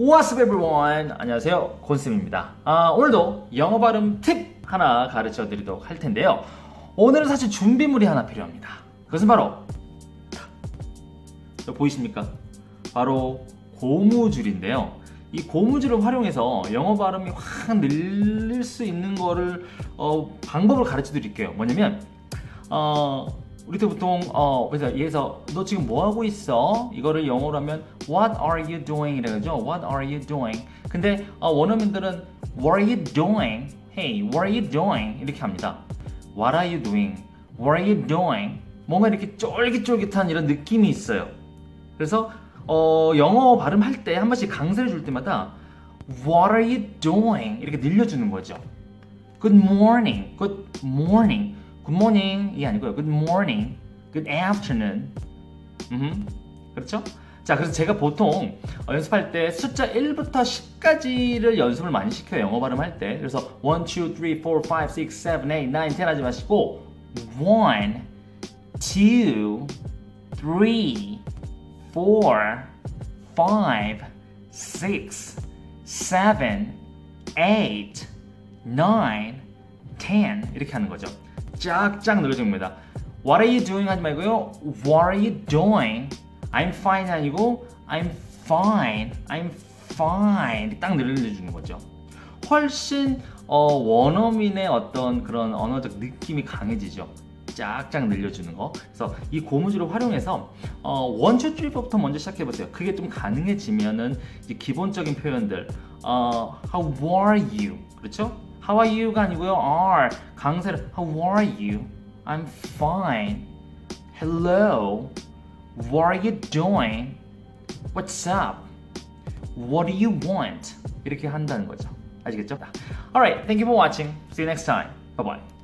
What's up everyone? 안녕하세요. 곤쌤입니다. 아, 오늘도 영어 발음 팁 하나 가르쳐 드리도록 할 텐데요. 오늘은 사실 준비물이 하나 필요합니다. 그것은 바로 저 보이십니까? 바로 고무줄인데요. 이 고무줄을 활용해서 영어 발음이 확 늘릴 수 있는 거를 어, 방법을 가르쳐 드릴게요. 뭐냐면 어, 우리 때 보통 어 그래서 얘에서 너 지금 뭐 하고 있어? 이거를 영어로 하면 What are you doing? 이래가죠. What are you doing? 근데 어, 원어민들은 What are you doing? Hey, what are you doing? 이렇게 합니다. What are you doing? What are you doing? 뭔가 이렇게 쫄깃쫄깃한 이런 느낌이 있어요. 그래서 어, 영어 발음할 때 한 번씩 강세를 줄 때마다 What are you doing? 이렇게 늘려주는 거죠. Good morning, good morning, good morning 이 아니고요. Good morning, good afternoon. 음, 그렇죠? 자, 그래서 제가 보통 어, 연습할 때 숫자 1부터 10까지를 연습을 많이 시켜요. 영어 발음할 때. 그래서 1, 2, 3, 4, 5, 6, 7, 8, 9, 10 하지 마시고 1, 2, 3, 4, 5, 6, 7, 8, 9, 10 이렇게 하는 거죠. 쫙쫙 늘려줍니다. What are you doing 하지 말고요. What are you doing? I'm fine 아니고 I'm fine. I'm fine. 딱 늘려주는 거죠. 훨씬 어, 원어민의 어떤 그런 언어적 느낌이 강해지죠. 쫙쫙 늘려주는 거. 그래서 이 고무줄을 활용해서 어, 원, 투, 쓰리, 포부터 먼저 시작해 보세요. 그게 좀 가능해지면은 기본적인 표현들, 어, How are you? 그렇죠? How are you가 아니고요. are 강세를 How are you? I'm fine. Hello. What are you doing? What's up? What do you want? 이렇게 한다는 거죠. 아시겠죠? Alright, thank you for watching. See you next time. Bye bye.